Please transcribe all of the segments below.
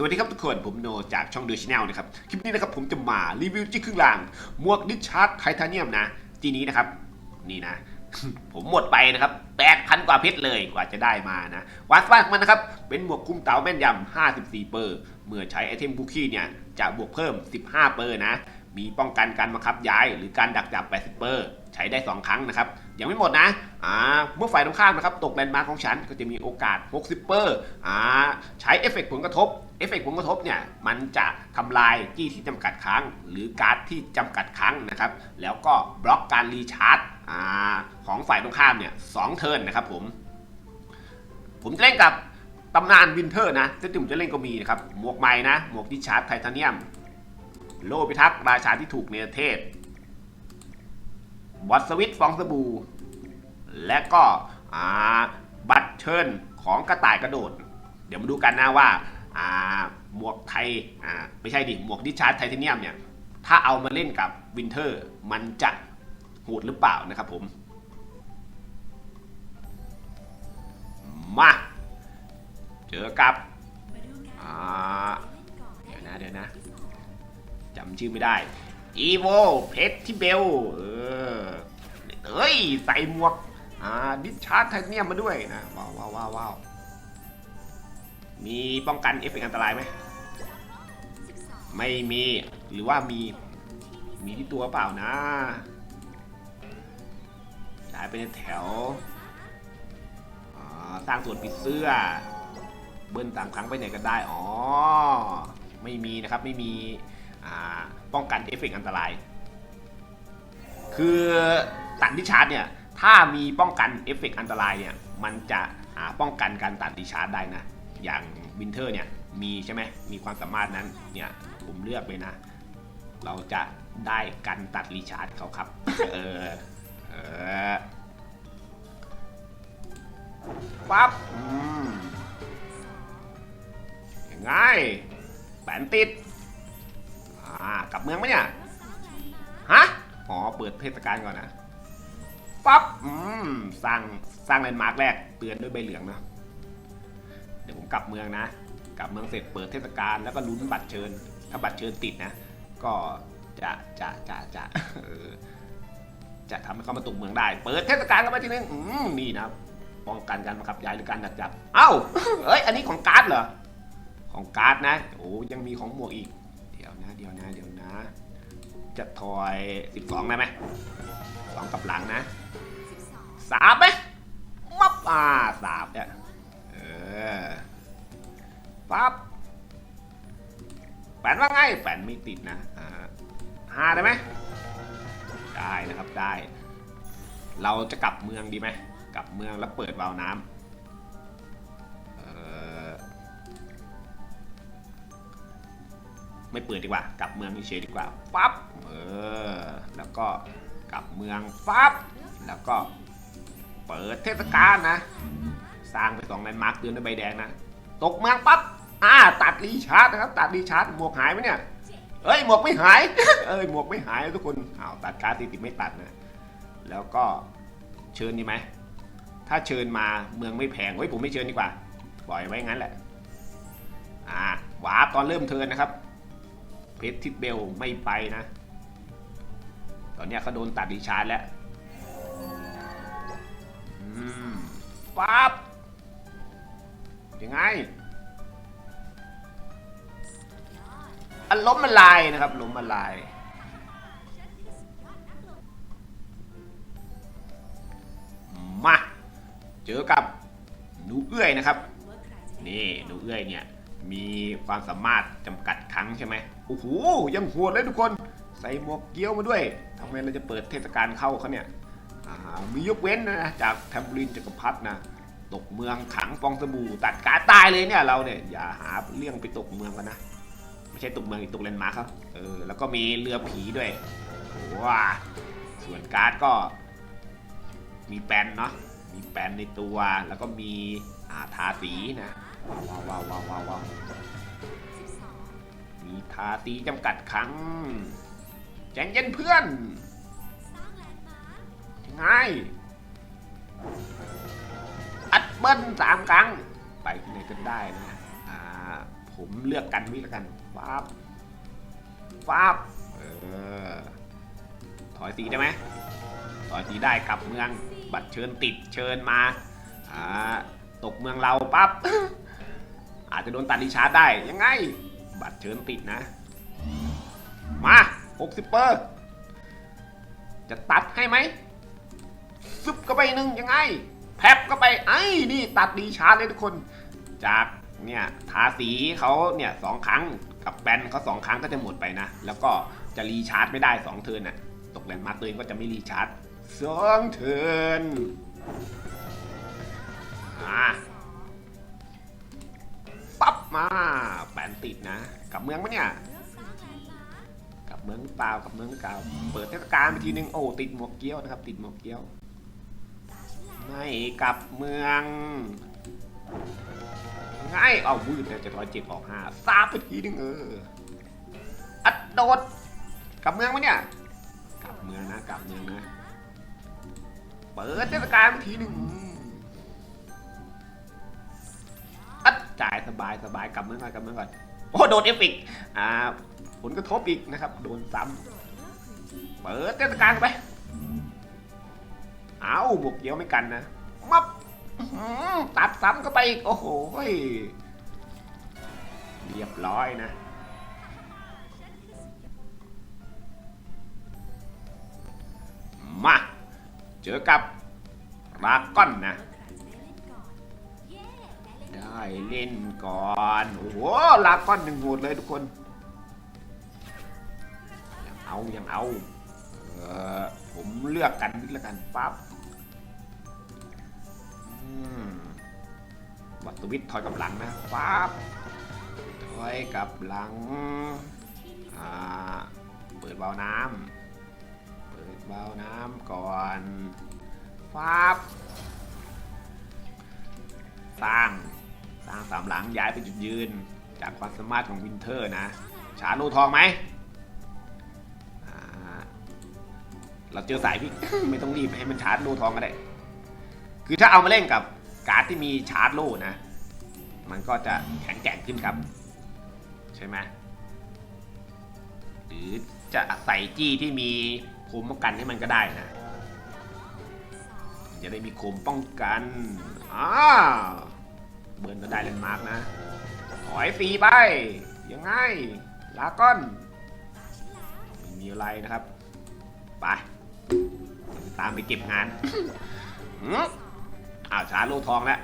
สวัสดีครับทุกคนผมโนจากช่องเดอะชแนลนะครับ คลิปนี้นะครับผมจะมารีวิวจี้ครึ่งล่างหมวกดิชาร์ดไทเทเนียมนะจีนี้นะครับ นี่นะ ผมหมดไปนะครับ 8,000 กว่าเพชรเลยกว่าจะได้มานะวาสปาของมันนะครับ เป็นหมวกคุมเตาแม่นยำ 54 เปอร์ เมื่อใช้ไอเทมบุคี้เนี่ย จะบวกเพิ่ม 15 เปอร์นะ มีป้องกันการบังคับย้าย หรือการดักจับ 80 เปอร์ ช้ได้ 2 ครั้งนะครับ ยังไม่หมดนะอ่าเมื่อฝ่ายตรงข้ามนะครับตกแลนด์มาร์คของฉันก็จะมีโอกาส60เปอร์อ่าใช้เอฟเฟกต์ผลกระทบเอฟเฟกต์ผลกระทบเนี่ยมันจะทำลายจี้ที่จำกัดครั้ง หรือการ์ดที่จำกัดครั้งนะครับ แล้วก็บล็อกการรีชาร์จอ่าของฝ่ายตรงข้ามเนี่ยสองเทิร์นนะครับผม ผมจะเล่นกับตำนานวินเทอร์นะซึ่งที่ผมจะเล่นก็มีนะครับหมวกใหม่นะหมวกดิชาร์ดไทเทเนียม โลพิทักษ์ราชาที่ถูกเนรเทศ วัตสวิตฟองสบู่ และก็บัตรเชิญของกระต่ายกระโดด เดี๋ยวมาดูกันนะว่าหมวกไทยไม่ใช่ดิหมวกดิชาร์ดไทเทเนียมเนี่ยถ้าเอามาเล่นกับวินเทอร์มันจะโหดหรือเปล่านะครับผม มา เจอกับเดี๋ยวนะเดี๋ยวนะจำชื่อไม่ได้อีโวเพชรที่เบล เอ เอ้ย ใส่หมวก อ่า ดิชาร์ดไทเทเนียมมาด้วยนะ ว้าวว้าวว้าววาวมีป้องกันเอฟเฟกต์อันตรายไหม ไม่มี หรือว่ามี มีที่ตัวเปล่านะย้ายไปในแถวอ่าสร้างส่วนปิดเสื้อ เบิ้ลสามครั้งไปไหนก็ได้ อ๋อ ไม่มีนะครับ ไม่มี อ่า ป้องกันเอฟเฟกต์อันตราย คือ ตัดดิชาร์จเนี่ย ถ้ามีป้องกันเอฟเฟกต์อันตรายเนี่ย มันจะป้องกันการตัดดิชาร์จได้นะ อย่างวินเทอร์เนี่ย มีใช่ไหมมีความสามารถนั้น เนี่ย ผมเลือกเลยนะ เราจะได้กันตัดรีชาร์จเขาครับ เออ เออปั๊บยังไงแปนติด อ่ากลับเมืองไหมเนี่ย ฮะ อ๋อ เปิดเทศกาลก่อนนะ ปั๊บอืมสร้างสร้างแลนด์มาร์กแรกเตือนด้วยใบเหลืองนะเดี๋ยวผมกลับเมืองนะ กลับเมืองเสร็จเปิดเทศกาลแล้วก็ลุ้นบัตรเชิญ ถ้าบัตรเชิญติดนะ ก็จะจะจะจะจะทำให้เขามาตกเมืองได้ เปิดเทศกาลกันไปทีนึงอืมนี่นะครับป้องกันการบังคับย้ายหรือการดักจับ เอ้าเอ้ย อันนี้ของการ์ดเหรอ ของการ์ดนะ โอ้ยังมีของหมวกอีก เดี๋ยวนะ เดี๋ยวนะ เดี๋ยวนะ จะทอย 12ได้ไหมสองกับหลังนะ สามไหมมับอ่าสามเนี่ยเออปั๊บแปนว่าไงแปนไม่ติดนะอ่าห้าได้ไหมได้นะครับได้ เราจะกลับเมืองดีไหมกลับเมืองแล้วเปิดวาล์วน้ำเออไม่เปิดดีกว่า กลับเมืองเฉยดีกว่าปั๊บเออแล้วก็กลับเมืองปั๊บแล้วก็ เปิดเทศกาลนะ สร้างไปสองแลนด์มาร์คเตือนด้วยใบแดงนะ ตกเมืองปั๊บอ่าตัดรีชาร์จนะครับ ตัดรีชาร์จหมวกหายไหมเนี่ยเอ้ยหมวกไม่หาย เอ้ยหมวกไม่หายทุกคนอ้าวตัดการติดติดไม่ตัดนะ แล้วก็เชิญดีไหมถ้าเชิญมาเมืองไม่แพงเฮ้ยผมไม่เชิญดีกว่า ปล่อยไว้งั้นแหละอ่าวาร์ปตอนเริ่มเทินนะครับ เพชรทิดเบลไม่ไปนะ ตอนนี้เขาโดนตัดดีชาร์จแล้ว อืมปั๊บยังไง อันล้มมันลายนะครับล้มมันลาย มา เจอกับหนูเอื้อยนะครับ นี่หนูเอื้อยเนี่ย มีความสามารถจำกัดครั้งใช่ไหมโอ้โหยังโหดเลยทุกคน ใส่หมวกเกี้ยวมาด้วยทำไมเราจะเปิดเทศกาลเข้าเขาเนี่ย มียกเว้นนะจากแทมบูรินจักรพรรดินะตกเมืองขังฟองสบู่ตัดการตายเลยเนี่ยเราเนี่ยอย่าหาเรื่องไปตกเมืองกันนะ ไม่ใช่ตกเมืองอีกตกเลนมาร์คครับเออแล้วก็มีเรือผีด้วยว้าส่วนการ์ดก็ มีแปนเนาะมีแปนในตัวแล้วก็มีอาทาสีนะว้าวว้าวว้าวว้าววาวมีทาสีจำกัดครั้งแจงเย็นเพื่อน อัดเบิ้ลสามครั้ง ไปที่ไหนก็ได้นะอ่าผมเลือกกันวิแล้วกันฟาบฟาบเออถอยสีได้ไหมถอยสีได้กลับเมือง บัตรเชิญติดเชิญมาอ่าตกเมืองเราปั๊บอาจจะโดนตัดรีชาร์ได้ยังไง บัตรเชิญติดนะ มา 60 เปอร์ จะตัดให้ไหม ซึบก็ไปหนึ่งยังไง แพบก็ไปไอ้นี่ตัดรีชาร์จเลยทุกคน จากเนี่ยทาสีเขาเนี่ยสองครั้งกับแบนเขาสองครั้งก็จะหมดไปนะ แล้วก็จะรีชาร์จไม่ได้สองเทิร์นน่ะตกแลนด์มาร์คตัวเองก็จะไม่รีชาร์จสองเทิร์นอ่าปั๊บมาแปนติดนะ กับเมืองปะเนี่ย กับเมืองหรือเปล่ากับเมืองหรือเปล่าเปิดเทศกาลไปทีนึงโอ้ติดหมวกเกี้ยวนะครับ ติดหมวกเกี้ยว ไม่กลับเมืองง่ายเอาวืดเลยจะถอยเจ็ดออกห้าซาบไปทีนึงเออ อัดโดดกลับเมืองปะเนี่ย กลับเมืองนะกลับเมืองนะ เปิดเทศกาลไปทีหนึ่งอัดจ่ายสบายสบายกลับเมืองก่อนกลับเมืองก่อน โอ้โดนเอฟเฟกอ่าผลกระทบอีกนะครับ โดนซ้ำเปิดเทศกาลไป เอาบวกเดียวไม่กันนะมับตัดซ้ำเข้าไปอีก โอ้โหเรียบร้อยนะ มา เจอกับรากก้อนนะ ได้เล่นก่อน โอ้โหลากก้อนหนึ่งโหดเลยทุกคน ยังเอา ยังเอา เออผมเลือกกันนิดละกันปั๊บ วัตถุวิทย์ถอยกับหลังนะปั๊บถอยกับหลัง อ่า เปิดวาล์วน้ำ เปิดวาล์วน้ำก่อนปั๊บสร้าง สร้างสามหลังย้ายไปจุดยืน จากความสามารถของวินเทอร์นะชาโลทองไหม เราเจอสายพี่ ไม่ต้องรีบให้มันชาร์จโล่ทองก็ได้ คือถ้าเอามาเล่นกับการ์ดที่มีชาร์จโล่นะ มันก็จะแข็งแกร่งขึ้นครับ ใช่ไหมหรือจะใส่จี้ที่มีโคมป้องกันให้มันก็ได้นะ จะได้มีโคมป้องกันอ่าเบิร์นก็ได้แลนด์มาร์กนะ ถอยฟรีไป ยังไง ลาก้อนไม่มีอะไรนะครับ ไป ตามไปเก็บงาน อ้าวชาร์จโลทองแล้ว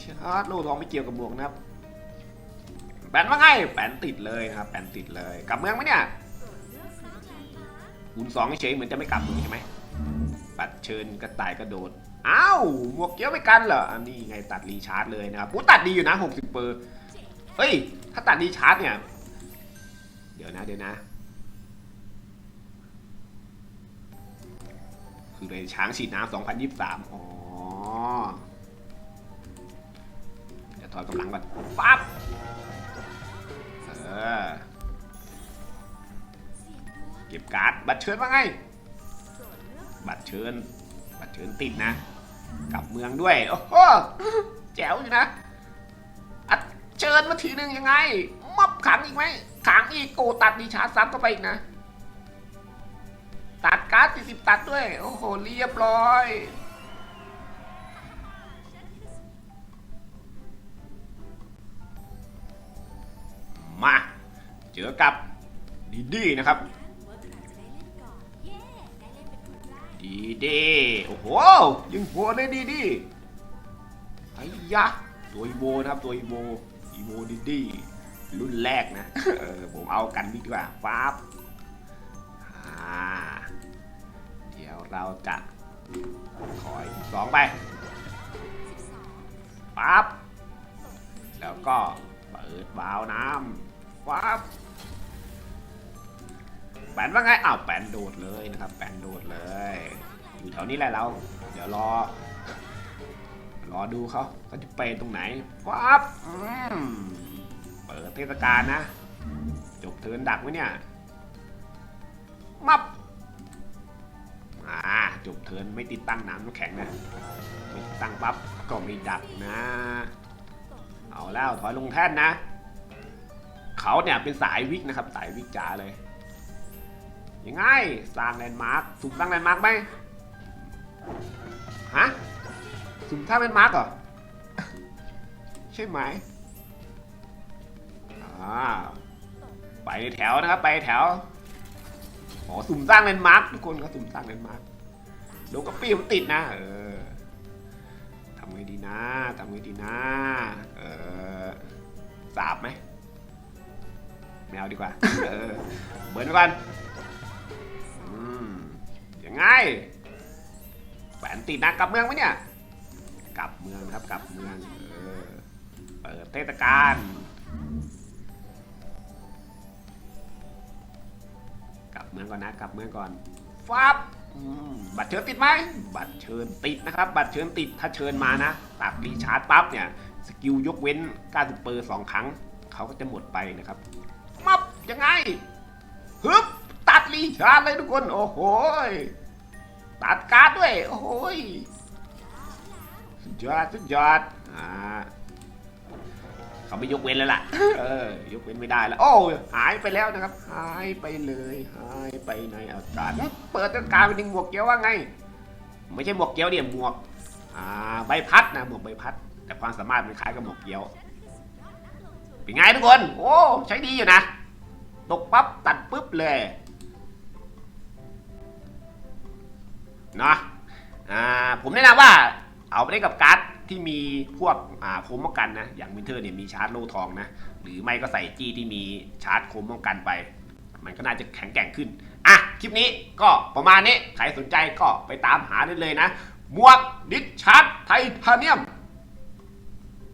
ชาร์จโลทองไม่เกี่ยวกับหมวกนะครับแปนว่าไงแปนติดเลยนะครับแปนติดเลยกลับเมืองไหมเนี่ยคูณสองเฉยๆเหมือนจะไม่กลับเมืองใช่ไหมปัดเชิญกระต่ายกระโดดอ้าวหมวกเกี้ยวไม่กันเหรออันนี้ไงตัดรีชาร์จเลยนะครับอู้ตัดดีอยู่นะ60เปอร์เฮ้ยถ้าตัดรีชาร์จเนี่ยเดี๋ยวนะเดี๋ยวนะ คือเลยช้างฉีดน้ำ2023อ๋อ เดี๋ยวถอยกำลังก่อนปั๊บเออเก็บการ์ดบัตรเชิญว่าไง บัตรเชิญ บัตรเชิญติดนะ กลับเมืองด้วย โอ้โหแจ๋วอยู่นะอัดเชิญมาทีหนึ่งยังไงมับขังอีกไหมขังอีกโกตัดดีชาร์จซ้ำเข้าไปอีกนะตัดการ์ดสี่สิบตัดด้วย โอ้โห เรียบร้อย เจอกับดีดีนะครับ ดีดีโอ้โหยิงหัวเลยดีดีไอ้ยะตัวอีโวนะครับตัวอีโวอีโวดีดีรุ่นแรกนะผมเอากันดีกว่าฟ้าบเดี๋ยวเราจะถอยสองไปปั๊บแล้วก็เปิดวาล์วน้ำปั๊บ แปนว่าไงอ้าวแปนโดดเลยนะครับแปนโดดเลย อยู่แถวนี้แหละเรา เดี๋ยวรอ รอดูเขาเขาจะไปตรงไหนปั๊บเปิดเทศกาลนะ จบเทินดักไว้เนี่ย มับอ่าจบเทินไม่ติดตั้งน้ำน้ำแข็งนะไม่ติดตั้งปั๊บก็ไม่ดักนะ เอาแล้วถอยลงแท่นนะ เขาเนี่ยเป็นสายวิกนะครับ สายวิกจ๋าเลย ยังไง สร้างแลนด์มาร์คสุ่มสร้างแลนด์มาร์คไหมฮะสุ่มสร้างแลนด์มาร์คเหรอ ใช่ไหมอ่าไปแถวนะครับ ไปแถวอ๋อสุ่มสร้างแลนด์มาร์คทุกคนก็สุ่มสร้างแลนด์มาร์คโดนกระปี้มันติดนะ เออทำไงดีนะทำไงดีนะ เออสาบไหมไม่เอาดีกว่า เออเบิร์นไปก่อน ไงแหวนติดนะกลับเมืองไหมเนี่ย กลับเมืองครับกลับเมืองเออเปิดเทศกาลกลับเมืองก่อนนะกลับเมืองก่อนฟับบัตรเชิญติดไหมบัตรเชิญติดนะครับ บัตรเชิญติดถ้าเชิญมานะตัดรีชาร์จปั๊บเนี่ยสกิลยกเว้น90เปอร์สองครั้ง เขาก็จะหมดไปนะครับมับยังไงฮึบตัดรีชาร์จเลยทุกคน โอ้โห ตัดการ์ดด้วย โอ้โหยสุดยอดสุดยอดอ่าเขาไม่ยกเว้นแล้วล่ะ เออยกเว้นไม่ได้แล้ว โอ้ยหายไปแล้วนะครับ หายไปเลยหายไปในอากาศแล้วเปิดต้นการเป็นหมวกเกี้ยวว่าไง ไม่ใช่หมวกเกี้ยวเดี๋ยวหมวกอ่าใบพัดนะหมวกใบพัด แต่ความสามารถมันคล้ายกับหมวกเกี้ยวเป็นไงทุกคน โอ้ใช้ดีอยู่นะ ตกปั๊บตัดปุ๊บเลย เนาะอ่าผมแนะนำว่าเอาไปเล่นกับการ์ดที่มีพวกอ่าโคมป้องกันนะ อย่างวินเทอร์เนี่ยมีชาร์จโล่ทองนะ หรือไม่ก็ใส่จี้ที่มีชาร์จโคมป้องกันไป มันก็น่าจะแข็งแกร่งขึ้น อะ คลิปนี้ก็ประมาณนี้ ใครสนใจก็ไปตามหาได้เลยนะหมวกดิชชาร์จไทเทเนียม